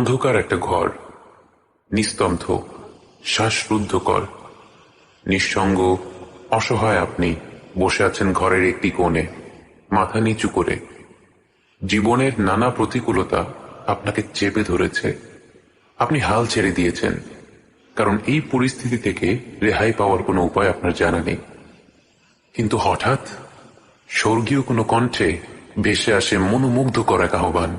অন্ধকার একটা ঘর, নিস্তব্ধ, শ্বাসরুদ্ধকর, নিঃসঙ্গ, অসহায় আপনি বসে আছেন ঘরের একটি কোণে, মাথা নিচু করে। জীবনের নানা প্রতিকূলতা আপনাকে চেপে ধরেছে। আপনি হাল ছেড়ে দিয়েছেন, কারণ এই পরিস্থিতি থেকে রেহাই পাওয়ার কোনো উপায় আপনার জানা নেই। কিন্তু হঠাৎ স্বর্গীয় কোনো কণ্ঠে ভেসে আসে মনোমুগ্ধ করা আহ্বান।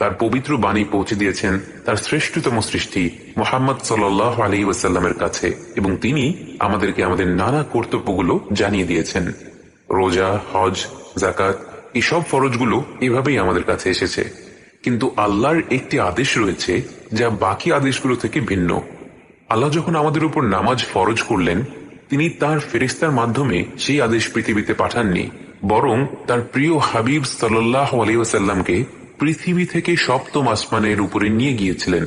তার পবিত্র বাণী পৌঁছে দিয়েছেন তার শ্রেষ্ঠতম সৃষ্টি মোহাম্মদ সাল্লাহ আলী ওসাল্লামের কাছে এবং তিনি আমাদেরকে আমাদের নানা কর্তব্যগুলো জানিয়ে দিয়েছেন। রোজা, হজ জাকাত এই সব ফরজগুলো এভাবেই আমাদের কাছে এসেছে। কিন্তু আল্লাহর একটি আদেশ রয়েছে যা বাকি আদেশগুলো থেকে ভিন্ন। আল্লাহ যখন আমাদের উপর নামাজ ফরজ করলেন, তিনি তার ফেরিস্তার মাধ্যমে সেই আদেশ পৃথিবীতে পাঠাননি, বরং তার প্রিয় হাবিব সাল্লাহ আলাইসাল্লামকে পৃথিবী থেকে সপ্তম আসমানের উপরে নিয়ে গিয়েছিলেন,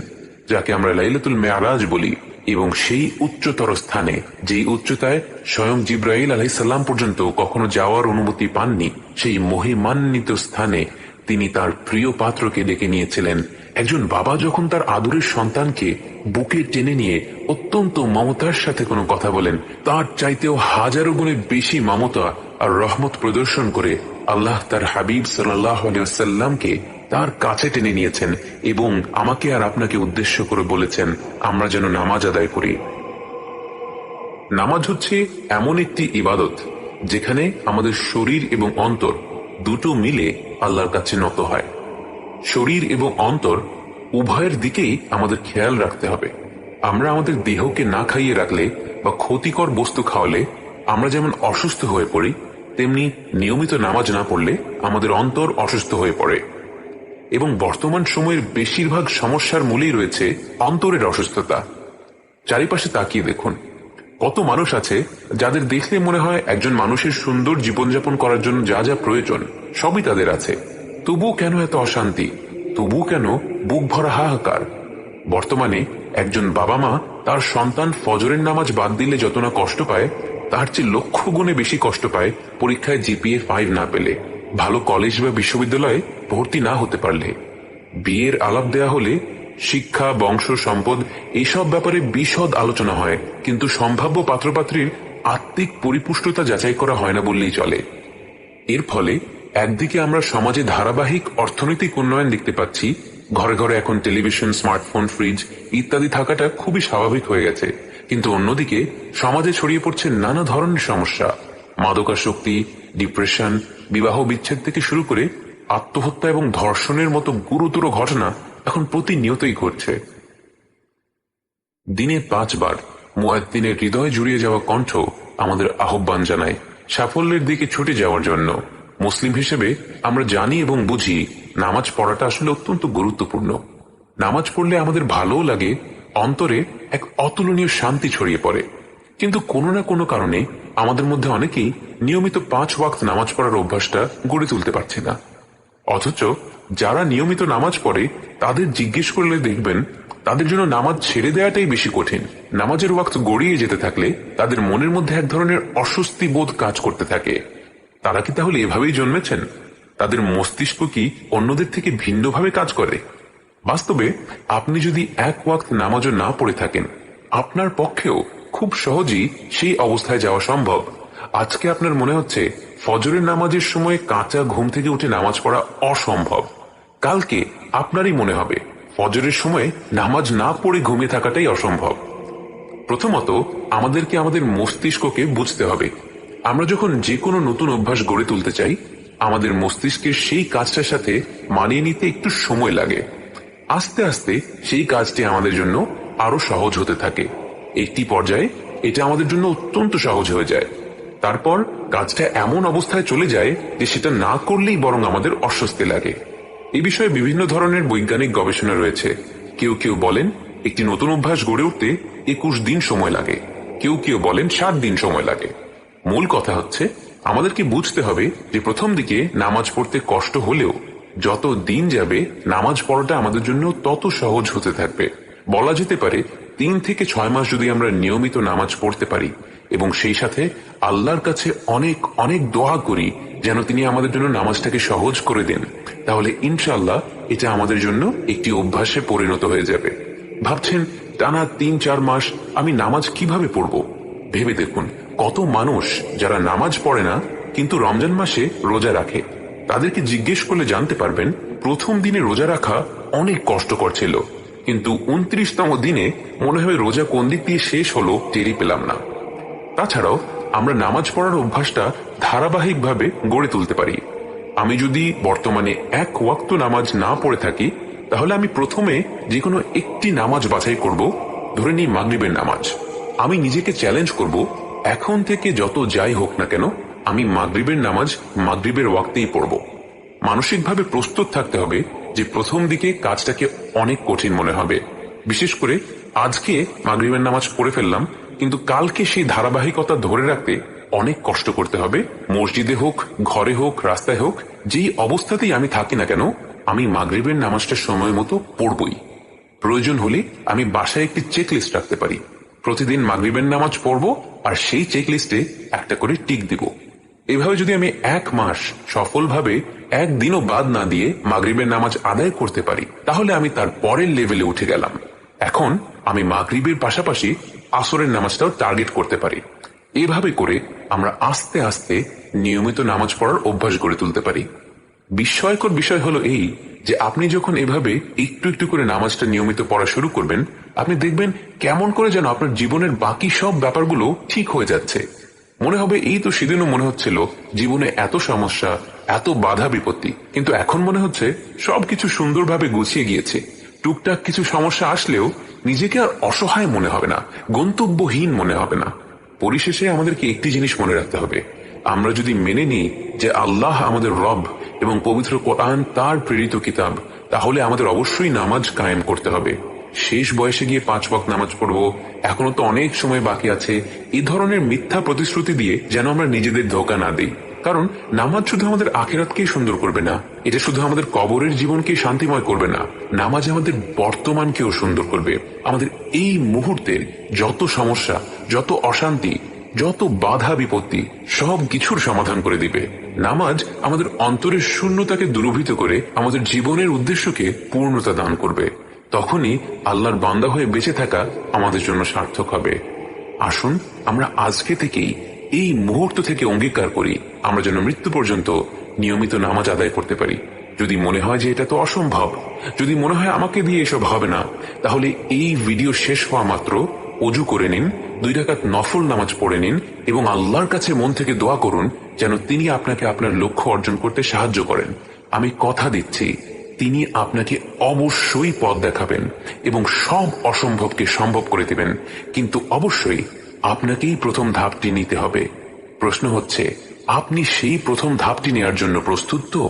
যাকে আমরা লাইলাতুল মেয়ারাজ বলি, এবং সেই উচ্চতর স্থানে, যেই উচ্চতায় স্বয়ং জিব্রাইল আলাইসাল্লাম পর্যন্ত কখনো যাওয়ার অনুমতি পাননি, সেই মহিমান্বিত স্থানে তিনি তার প্রিয় পাত্রকে ডেকে নিয়েছিলেন। একজন বাবা যখন তার আদরের সন্তানকে বুকে টেনে নিয়ে অত্যন্ত মমতার সাথে কোনো কথা বলেন, তার চাইতেও হাজারো গুণে বেশি মমতা আর রহমত প্রদর্শন করে আল্লাহ তার হাবিব সাল্লাহ সাল্লামকে তার কাছে টেনে নিয়েছেন এবং আমাকে আর আপনাকে উদ্দেশ্য করে বলেছেন, আমরা যেন নামাজ আদায় করি। নামাজ হচ্ছে এমন একটি ইবাদত যেখানে আমাদের শরীর এবং অন্তর দুটো মিলে আল্লাহর কাছে নত হয়। শরীর এবং অন্তর উভয়ের দিকেই আমাদের খেয়াল রাখতে হবে। আমরা আমাদের দেহকে না খাইয়ে রাখলে বা ক্ষতিকর বস্তু খাওয়ালে আমরা যেমন অসুস্থ হয়ে পড়ি, তেমনি নিয়মিত নামাজ না পড়লে আমাদের অন্তর অসুস্থ হয়ে পড়ে। এবং বর্তমান সময়ের বেশিরভাগ সমস্যার মূলেই রয়েছে অন্তরের অসুস্থতা। চারিপাশে তাকিয়ে দেখুন। কত মানুষ আছে যাদের দেখলে মনে হয় একজন মানুষের সুন্দর জীবনযাপন করার জন্য যা যা প্রয়োজন সবই তাদের আছে। তবুও কেন এত অশান্তি? তবুও কেন বুক ভরা হাহাকার? বর্তমানে একজন বাবা মা তার সন্তান ফজরের নামাজ বাদ দিলে যত না কষ্ট পায়, তার চেয়ে লক্ষ গুণে বেশি কষ্ট পায় পরীক্ষায় জিপিএ ফাইভ না পেলে। ভালো কলেজ বা বিশ্ববিদ্যালয়ে ভর্তি না হতে পারলে, বিয়ের আলাপ দেয়া হলে শিক্ষা, বংশ, সম্পদ এইসব ব্যাপারে বিশদ আলোচনা হয়, কিন্তু সম্ভাব্য পাত্রপাত্রীর আত্মিক পরিপুষ্টতা যাচাই করা হয় না বললেই চলে। এর ফলে একদিকে আমরা সমাজে ধারাবাহিক অর্থনৈতিক উন্নয়ন দেখতে পাচ্ছি, ঘরে ঘরে এখন টেলিভিশন, স্মার্টফোন, ফ্রিজ ইত্যাদি থাকাটা খুবই স্বাভাবিক হয়ে গেছে, কিন্তু অন্যদিকে সমাজে ছড়িয়ে পড়ছে নানা ধরনের সমস্যা। মাদকাসক্তি, ডিপ্রেশন বিবাহ বিচ্ছেদ থেকে শুরু করে আত্মহত্যা এবং ধর্ষণের মতো গুরুতর ঘটনা এখন প্রতিনিয়তই ঘটছে। দিনে পাঁচবার মুয়াদ্দিনের হৃদয় জুড়িয়ে যাওয়া কণ্ঠ আমাদের আহ্বান জানায়, সাফল্যের দিকে ছুটে যাওয়ার জন্য। মুসলিম হিসেবে আমরা জানি এবং বুঝি, নামাজ পড়াটা আসলে অত্যন্ত গুরুত্বপূর্ণ। নামাজ পড়লে আমাদের ভালোও লাগে, অন্তরে এক অতুলনীয় শান্তি ছড়িয়ে পড়ে। কিন্তু কোনো না কোনো কারণে আমাদের মধ্যে অনেকেই নিয়মিত পাঁচ ওয়াক্ত নামাজ পড়ার অভ্যাসটা গড়ে তুলতে পারছে না। অথচ যারা নিয়মিত নামাজ পড়ে, তাদের জিজ্ঞেস করলে দেখবেন তাদের জন্য নামাজ ছেড়ে দেওয়াটাই বেশি কঠিন। নামাজের ওয়াক্ত গড়িয়ে যেতে থাকলে তাদের মনের মধ্যে এক ধরনের অস্বস্তি বোধ কাজ করতে থাকে। তারা কি তাহলে এভাবেই জন্মেছেন? তাদের মস্তিষ্ক কি অন্যদের থেকে ভিন্নভাবে কাজ করে? বাস্তবে আপনি যদি এক ওয়াক্ত নামাজও না পড়ে থাকেন, আপনার পক্ষেও খুব সহজেই সেই অবস্থায় যাওয়া সম্ভব। আজকে আপনার মনে হচ্ছে ফজরের নামাজের সময় কাঁচা ঘুম থেকে উঠে নামাজ পড়া অসম্ভব। কালকে আপনারই মনে হবে, ফজরের সময় নামাজ না পড়ে ঘুমিয়ে থাকাটাই অসম্ভব। প্রথমত, আমাদেরকে আমাদের মস্তিষ্ককে বুঝতে হবে। আমরা যখন যে কোনো নতুন অভ্যাস গড়ে তুলতে চাই, আমাদের মস্তিষ্কের সেই কাজটার সাথে মানিয়ে নিতে একটু সময় লাগে। আস্তে আস্তে সেই কাজটি আমাদের জন্য আরও সহজ হতে থাকে। একটি পর্যায়ে এটা আমাদের জন্য অত্যন্ত সহজ হয়ে যায়। তারপর কাজটা এমন অবস্থায় চলে যায় যে সেটা না করলেই বরং আমাদের অস্বস্তি লাগে। এই বিষয়ে বিভিন্ন ধরনের বৈজ্ঞানিক গবেষণা রয়েছে। কেউ কেউ বলেন একটি নতুন অভ্যাস গড়ে উঠতে একুশ দিন সময় লাগে। কেউ কেউ বলেন সাত দিন সময় লাগে। মূল কথা হচ্ছে, আমাদেরকে বুঝতে হবে যে প্রথম দিকে নামাজ পড়তে কষ্ট হলেও যত দিন যাবে, নামাজ পড়াটা আমাদের জন্য তত সহজ হতে থাকবে। বলা যেতে পারে তিন থেকে ছয় মাস যদি আমরা নিয়মিত নামাজ পড়তে পারি এবং সেই সাথে আল্লাহর কাছে অনেক অনেক দোয়া করি যেন তিনি আমাদের জন্য নামাজটাকে সহজ করে দেন, তাহলে ইনশাল্লাহ এটা আমাদের জন্য একটি অভ্যাসে পরিণত হয়ে যাবে। ভাবছেন, টানা তিন, চার মাস আমি নামাজ কীভাবে পড়ব? ভেবে দেখুন, কত মানুষ যারা নামাজ পড়ে না, কিন্তু রমজান মাসে রোজা রাখে। তাদেরকে জিজ্ঞেস করলে জানতে পারবেন, প্রথম দিনে রোজা রাখা অনেক কষ্টকর ছিল। কিন্তু উনত্রিশতম দিনে মনে হয় রোজা কোন দিক দিয়ে শেষ হলো টেরি পেলাম না। তাছাড়াও, আমরা নামাজ পড়ার অভ্যাসটা ধারাবাহিকভাবে গড়ে তুলতে পারি। আমি যদি বর্তমানে এক ওয়াক্ত নামাজ না পড়ে থাকি, তাহলে আমি প্রথমে যে কোনো একটি নামাজ বাছাই করব, ধরে নিই মাগরিবের নামাজ। আমি নিজেকে চ্যালেঞ্জ করব, এখন থেকে যত যাই হোক না কেন, আমি মাগরিবের নামাজ মাগরিবের ওয়াক্তেই পড়ব। মানসিকভাবে প্রস্তুত থাকতে হবে যে প্রথম দিকে কাজটাকে অনেক কঠিন মনে হবে। বিশেষ করে আজকে মাগরিবের নামাজ পড়ে ফেললাম, কিন্তু কালকে সেই ধারাবাহিকতা ধরে রাখতে অনেক কষ্ট করতে হবে। মসজিদে হোক, ঘরে হোক, রাস্তায় হোক, যেই অবস্থাতেই আমি থাকি না কেন, আমি মাগরিবের নামাজটা সময় মতো পড়বই। প্রয়োজন হলে আমি বাসায় একটি চেক লিস্ট রাখতে পারি। প্রতিদিন মাগরিবের নামাজ পড়ব আর সেই চেক লিস্টে একটা করে টিক দিব। এভাবে যদি আমি এক মাস সফলভাবে একদিনও বাদ না দিয়ে মাগরিবের নামাজ আদায় করতে পারি, তাহলে আমি তার পরের লেভেলে উঠে গেলাম। এখন আমি মাগরিবের পাশাপাশি আসরের নামাজটাও টার্গেট করতে পারি। এভাবে করে আমরা আস্তে আস্তে নিয়মিত নামাজ পড়ার অভ্যাস গড়ে তুলতে পারি। বিস্ময়কর বিষয় হলো এই যে আপনি যখন এভাবে একটু একটু করে নামাজটা নিয়মিত পড়া শুরু করবেন, আপনি দেখবেন কেমন করে যেন আপনার জীবনের বাকি সব ব্যাপারগুলো ঠিক হয়ে যাচ্ছে। মনে হবে এই তো সেদিনও মনে হচ্ছিল জীবনে এত সমস্যা, এত বাধা বিপত্তি। কিন্তু এখন মনে হচ্ছে সবকিছু সুন্দরভাবে গুছিয়ে গিয়েছে। টুকটাক কিছু সমস্যা আসলেও নিজেকে আর অসহায় মনে হবে না, গন্তব্যহীন মনে হবে না। পরিশেষে আমাদেরকে একটি জিনিস মনে রাখতে হবে। আমরা যদি মেনে নিই যে আল্লাহ আমাদের রব এবং পবিত্র কোরআন তার প্রেরিত কিতাব, তাহলে আমাদের অবশ্যই নামাজ কায়েম করতে হবে। শেষ বয়সে গিয়ে পাঁচ ওয়াক্ত নামাজ পড়ব। এখনও তো অনেক সময় বাকি আছে। এই ধরনের মিথ্যা প্রতিশ্রুতি দিয়ে যেন আমরা নিজেদের ধোকা না দিই। কারণ নামাজ শুধু আমাদের আখেরাতকেই সুন্দর করবে না। এটা শুধু আমাদের কবরের জীবনকে শান্তিময় করবে না। নামাজ আমাদের বর্তমানকেও সুন্দর করবে। আমাদের এই মুহূর্তের যত সমস্যা, যত অশান্তি, যত বাধা বিপত্তি, সব কিছুর সমাধান করে দিবে। নামাজ আমাদের অন্তরের শূন্যতাকে দূরভূত করে আমাদের জীবনের উদ্দেশ্যকে পূর্ণতা দান করবে। তখনই আল্লাহর বান্দা হয়ে বেঁচে থাকা আমাদের জন্য সার্থক হবে। আসুন, আমরা আজকে থেকেই এই মুহূর্ত থেকে অঙ্গীকার করি, আমরা যেন মৃত্যু পর্যন্ত নিয়মিত নামাজ আদায় করতে পারি। যদি মনে হয় যে এটা তো অসম্ভব, যদি মনে হয় আমাকে দিয়ে এসব হবে না, তাহলে এই ভিডিও শেষ হওয়া মাত্র অজু করে নিন, দুই রাকাত নফল নামাজ পড়ে নিন এবং আল্লাহর কাছে মন থেকে দোয়া করুন যেন তিনি আপনাকে আপনার লক্ষ্য অর্জন করতে সাহায্য করেন। আমি কথা দিচ্ছি তিনি আপনাকে অবশ্যই পথ দেখাবেন এবং সব অসম্ভবকে সম্ভব করে দেবেন। কিন্তু অবশ্যই আপনাকেই প্রথম ধাপটি নিতে হবে। প্রশ্ন হচ্ছে, আপনি সেই প্রথম ধাপটি নেওয়ার জন্য প্রস্তুত তো?